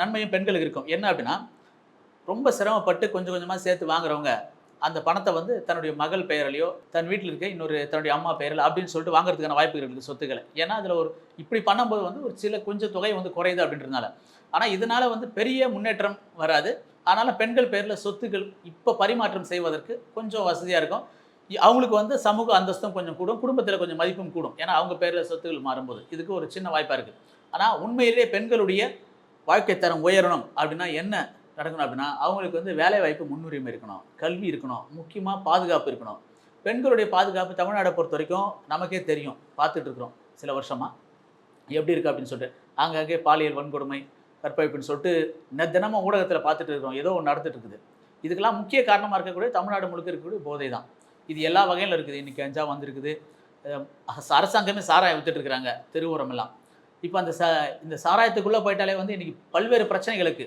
நன்மையும் பெண்களுக்கு இருக்கும். என்ன அப்படின்னா ரொம்ப சிரமப்பட்டு கொஞ்சம் கொஞ்சமாக சேர்த்து வாங்குறவங்க அந்த பணத்தை வந்து தன்னுடைய மகள் பெயரிலையோ தன் வீட்டில் இருக்க இன்னொரு தன்னுடைய அம்மா பெயரில் அப்படின்னு சொல்லிட்டு வாங்குறதுக்கான வாய்ப்புகள் இருக்குது சொத்துக்களை. ஏன்னா அதில் ஒரு இப்படி பண்ணும்போது வந்து ஒரு சில கொஞ்சம் தொகை வந்து குறையுது அப்படின்றதுனால. ஆனால் இதனால் வந்து பெரிய முன்னேற்றம் வராது. அதனால் பெண்கள் பேரில் சொத்துக்கள் இப்போ பரிமாற்றம் செய்வதற்கு கொஞ்சம் வசதியாக இருக்கும். அவங்களுக்கு வந்து சமூக அந்தஸ்தும் கொஞ்சம் கூடும் குடும்பத்தில் கொஞ்சம் மதிப்பும் கூடும். ஏன்னா அவங்க பேரில் சொத்துக்கள் மாறும்போது. இதுக்கு ஒரு சின்ன வாய்ப்பாக இருக்குது ஆனால் உண்மையிலேயே பெண்களுடைய வாழ்க்கை தரம் உயரணும் அப்படின்னா என்ன நடக்கணும் அப்படின்னா அவங்களுக்கு வந்து வேலை வாய்ப்பு முன்னுரிமை இருக்கணும் கல்வி இருக்கணும் முக்கியமாக பாதுகாப்பு இருக்கணும். பெண்களுடைய பாதுகாப்பு தமிழ்நாடை பொறுத்த வரைக்கும் நமக்கே தெரியும். பார்த்துட்டு இருக்கிறோம். சில வருஷமாக எப்படி இருக்குது அப்படின்னு சொல்லிட்டு. ஆங்காங்கே பாலியல் வன்கொடுமை கற்பழிப்புன்னு சொல்லிட்டு நெ- தினமும் ஊடகத்தில் பார்த்துட்டு இருக்கிறோம். ஏதோ ஒன்று நடந்துட்டு இருக்குது. இதுக்கெல்லாம் முக்கிய காரணமாக இருக்கக்கூடிய தமிழ்நாடு முழுக்க இருக்கக்கூடிய போதை தான். இது எல்லா வகையிலும் இருக்குது. இன்றைக்கி அஞ்சா வந்திருக்குது. அரசாங்கமே சாராயம் வித்துட்டு இருக்கிறாங்க. எல்லாம். இப்போ அந்த ச இந்த சாராயத்துக்குள்ளே போயிட்டாலே வந்து இன்றைக்கி பல்வேறு பிரச்சனைகளுக்கு